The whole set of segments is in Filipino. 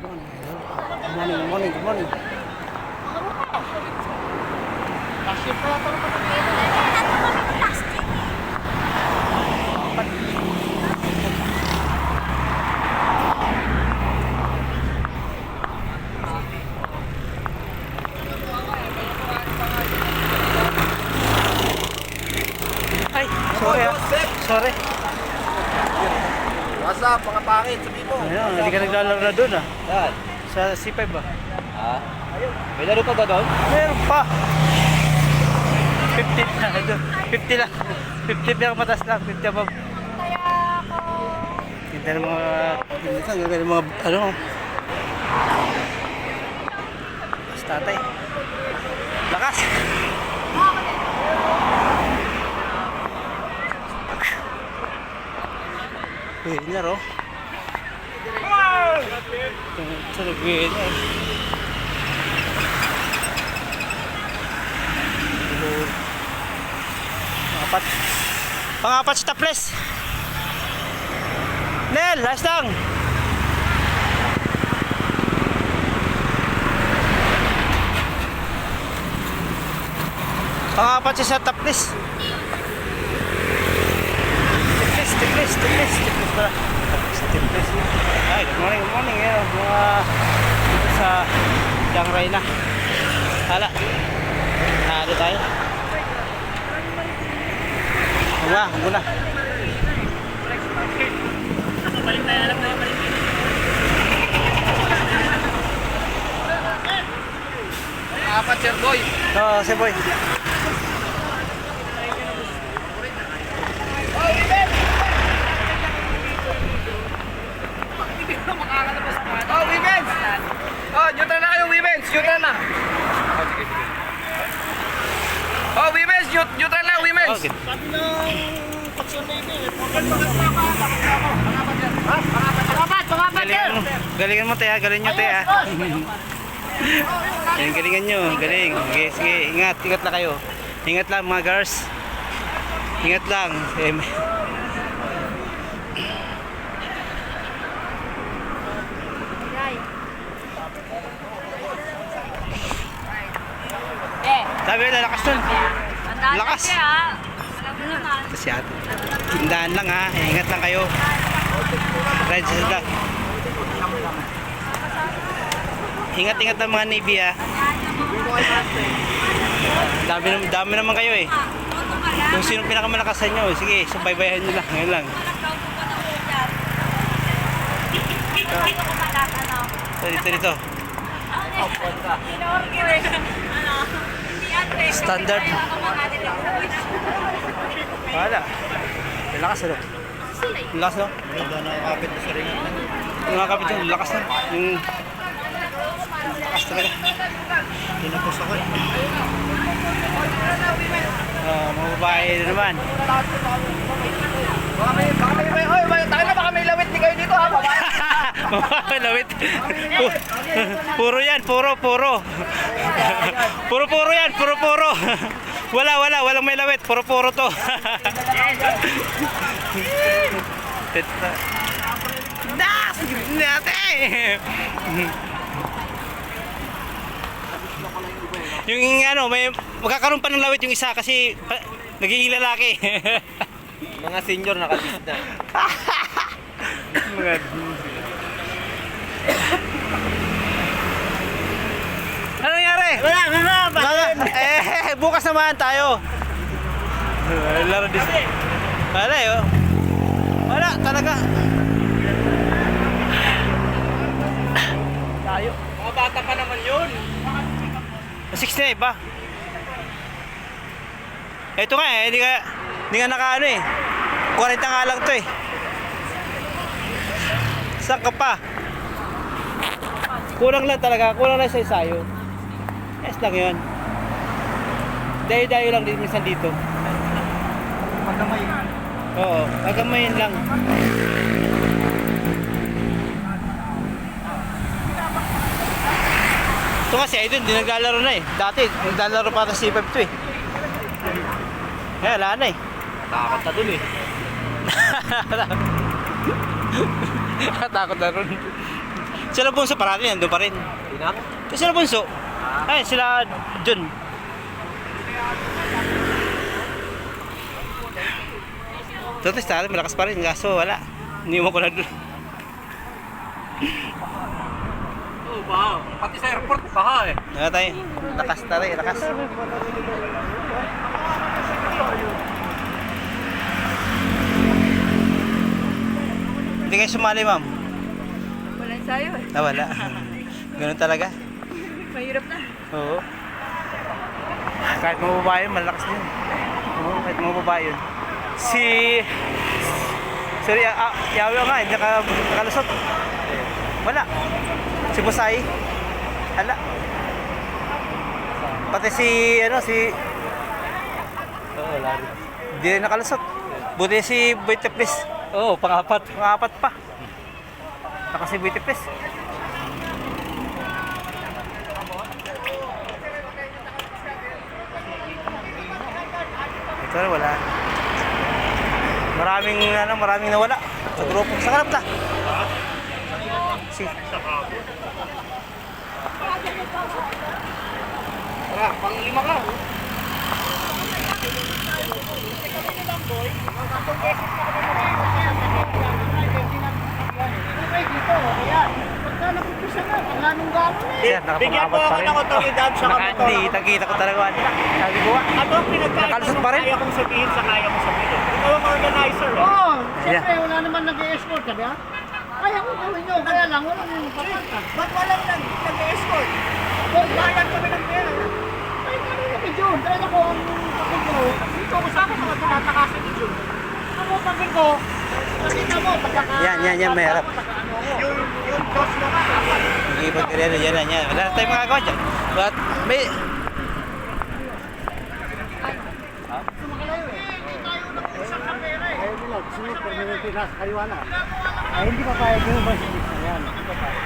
Good morning, good morning. Ay, Ayun, hindi ka naglalaro na doon ah. Yan. Sa C5 ah. Ha? May laro pa ba doon? Meron pa. 50 na. Ito, 50 lang. 50 lang matas lang. 50 above. Ganda ng mga... Ganda ng mga... Ano? Mas tatay. Lakas! Winner oh. Ito nag-winner. Pangapat. Pangapat sa topless. Nel, last lang. Pangapat siya sa topless. Topless, topless, topless, topless pala. Topless, topless. Ay, good morning, good morning. Yan, mga dito sa Chiang na. Hala. Nado tayo. Muna, muna. Apat, sir boy. Oo, si boy. Oh, women's! Oh, neutral na kayo, women's! Neutral na! Oh, sige, sige. Oh, women's! neut- Neutral na, women's! Okay. Galingan mo, galingan mo tayo, galingan nyo tayo. Galing, galingan nyo, galing. Sige, sige, ingat, ingat lang kayo. Ingat lang mga girls. Ingat lang. Eh, may- Sabi na, lakas nun. Lakas. kasi si ate. Tindahan lang ha, ingat lang kayo. Ride sa sila. Ingat-ingat ng mga Navy ha. Dami, nam- dami naman kayo eh. Kung sino pinakamalakasan nyo, sige, subaybayan nyo lang. Ngayon lang. Dyan. Dito dito, dito. Inorgi eh. Standard. Mga Wala. Lakas ano? Lakas no? Ganda nakakapit na sa ringan. Yung mga kapit yung lakas na. Yung lakas talaga. Tinapos ako eh. Ah, mga babae na naman. Baka lawit. Pu- puro yan, puro, puro. Puro, puro yan, puro, puro. Wala, wala, walang may lawit. Puro, puro to. Das! Nate! Yung ano, may magkakaroon pa ng lawit yung isa kasi pa, nagiging lalaki. Mga senior nakatis na. Mga Ano nangyari? Wala, wala, bakit? Eh, bukas naman tayo. Laro din. Wala eh, oh. Wala, talaga. Tayo. Mga bata pa naman yun. 69 ba? Ito nga eh, hindi ka, hindi ka nakaano eh. 40 nga lang to eh. Saan ka pa? Kulang lang talaga, kulang lang sa isayo. Yes lang yun. Dayo-dayo lang din minsan dito. Pagkamay. Oo, agamayin lang. Ito kasi, idol, hindi naglalaro na eh. Dati, naglalaro para sa C5 to eh. Eh, wala na eh. Takot na dun eh. Takot na ron. Sila Bunso parati nandun pa rin. Sila Bunso. Ay, sila. Ito, ito, talo, malakas pa rin. Kaso, wala. Iniwan ko na doon. Oo, baha. Pati sa airport, baha eh. Nga tayo. Lakas na rin, lakas. Hindi kayo sumali, ma'am. Walang sayo eh. Ah, wala. Ganun talaga. Mahirap na. Oo. Kahit mababa yun, malakas din. Oo, kahit mababa yun. Si... Sorry, ah, yawi nga, hindi naka, nakalusot. Wala. Si Busay. Hala. Pati si, ano, si... Oo, wala rin. Hindi rin nakalusot. Buti si Boy Teplis. Oo, pangapat. Pangapat pa. Saka si Boy Teplis. Na wala. Maraming ano, maraming nawala sa grupo. Sa kanap ta. Si. Wala, pang lima ka. Yan, nakapangapat pa rin. otoridad sa Naka, hindi, nakita ko talaga. Sabi ko, Ano ang pinagkaiba Nakalusot ng kaya kong sabihin sa kaya mong sabihin? Ikaw ang organizer eh. Oo, Sila. siyempre wala naman nag-escort, sabi ha? Kaya ko gawin nyo, kaya lang wala nang papanta. Ba't walang nag- nag-escort? Kung Bayad kami ng pera. ay kami kami Jun, kaya ko ang kapag ko, dito ko sa akin mga tinatakasan ni Jun. Ako pag ko, nakita mo, pagkaka... Yan, yan, yan, ano ako. Yung, yung boss mo ka rin, yan, yan, yan. Wala na tayong magagawa dyan. But, may... Sunod, permanente na sa kaliwana. Ay, hindi pa kaya yung ba na yan. Hindi pa kaya.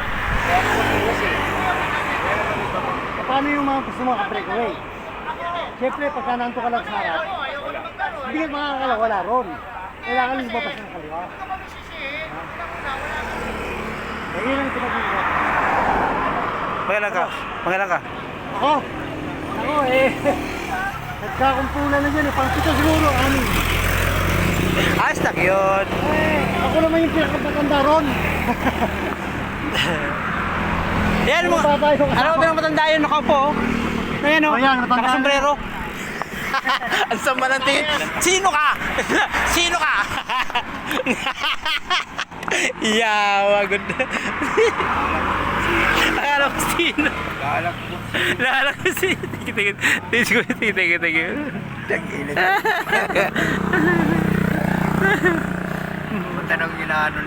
Kaya nakatiwas eh. Paano yung mga gusto mo ka-breakaway? Siyempre, pagka nanto ka lang sa harap, hindi ka makakala, wala ron. Kailangan lumabas ng kaliwa. Eh, yun ang pinag-iingat. Pangalan ka? Pangalan ka? Ako? Ako eh. Nagkakumpulan na dyan eh. Pang pito siguro, amin. Ayos lang yun. Eh, ako naman yung pinakamatanda ron. Yan mo. Ano ba tayo? Ano ba matanda yun? Nakaupo. oh. Ayan o. Oh, yan, matanda Nakasombrero. Ang sama ng tingin. Sino ka? Sino ka? Yawa, good. Akala ko sino. Akala ko sino. Tingin, tingin. Tingin, tingin, tingin. Punta nang ginaano